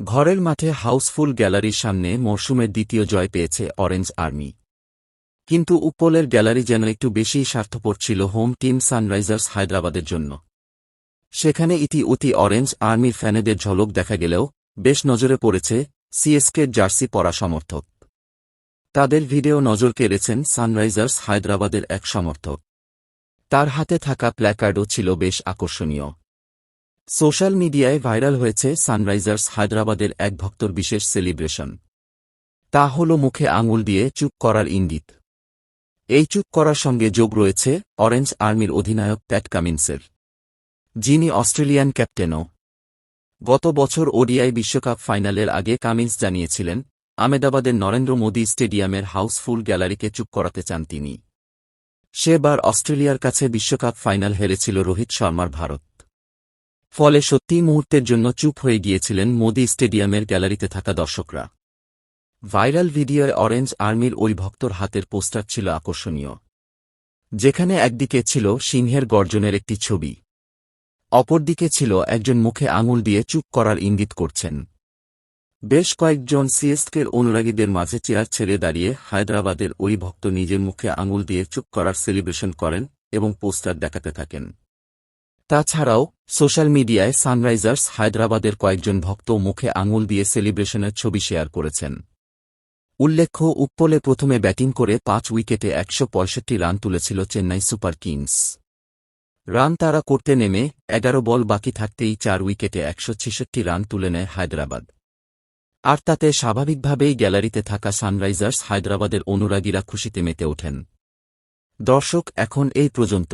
ঘরের মাঠে হাউসফুল গ্যালারির সামনে মরশুমের দ্বিতীয় জয় পেয়েছে অরেঞ্জ আর্মি। কিন্তু উপলের গ্যালারি যেন একটু বেশি স্বার্থপর ছিল হোম টিম সানরাইজার্স হায়দ্রাবাদের জন্য। সেখানে ইতি অতি অরেঞ্জ আর্মির ফ্যানেদের ঝলক দেখা গেলেও বেশ নজরে পড়েছে সিএসকের জার্সি পরা সমর্থক। তাদের ভিডিও নজর কেড়েছেন সানরাইজার্স হায়দ্রাবাদের এক সমর্থক। তার হাতে থাকা প্ল্যাকার্ডও ছিল বেশ আকর্ষণীয়। সোশ্যাল মিডিয়ায় ভাইরাল হয়েছে সানরাইজার্স হায়দ্রাবাদের এক ভক্তর বিশেষ সেলিব্রেশন। তা হল মুখে আঙুল দিয়ে চুপ করার ইঙ্গিত। এই চুপ করার সঙ্গে যোগ রয়েছে অরেঞ্জ আর্মির অধিনায়ক প্যাট কামিন্সের। যিনি অস্ট্রেলিয়ান ক্যাপ্টেনও। গত বছর ওডিআই বিশ্বকাপ ফাইনালের আগে কামিন্স জানিয়েছিলেন, আমেদাবাদের নরেন্দ্র মোদী স্টেডিয়ামের হাউসফুল গ্যালারিকে চুপ করাতে চান তিনি। সেবার অস্ট্রেলিয়ার কাছে বিশ্বকাপ ফাইনাল হেরেছিল রোহিত শর্মার ভারত। ফলে সত্যি মুহূর্তের জন্য চুপ হয়ে গিয়েছিলেন মোদি স্টেডিয়ামের গ্যালারিতে থাকা দর্শকরা। ভাইরাল ভিডিওয় অরেঞ্জ আর্মির ওই ভক্তর হাতের পোস্টার ছিল আকর্ষণীয়। যেখানে একদিকে ছিল সিংহের গর্জনের একটি ছবি। অপরদিকে ছিল একজন মুখে আঙুল দিয়ে চুপ করার ইঙ্গিত করছেন। বেশ কয়েকজন সিএসকের অনুরাগীদের মাঝে চেয়ার ছেড়ে দাঁড়িয়ে হায়দ্রাবাদের ওই ভক্ত নিজের মুখে আঙুল দিয়ে চুপ করার সেলিব্রেশন করেন এবং পোস্টার দেখাতে থাকেন। তাছাড়াও সোশ্যাল মিডিয়ায় সানরাইজার্স হায়দ্রাবাদের কয়েকজন ভক্ত মুখে আঙুল দিয়ে সেলিব্রেশনের ছবি শেয়ার করেছেন। উল্লেখ্য উপ্পলে প্রথমে ব্যাটিং করে পাঁচ উইকেটে একশ পঁয়ষট্টি রান তুলেছিল চেন্নাই সুপার কিংস। রান তারা করতে নেমে এগারো বল বাকি থাকতেই চার উইকেটে একশ ছেষট্টি রান তুলে নেয় হায়দ্রাবাদ। আর তাতে স্বাভাবিকভাবেই গ্যালারিতে থাকা সানরাইজার্স হায়দ্রাবাদের অনুরাগীরা খুশিতে মেতে ওঠেন। দর্শক, এখন এই পর্যন্ত।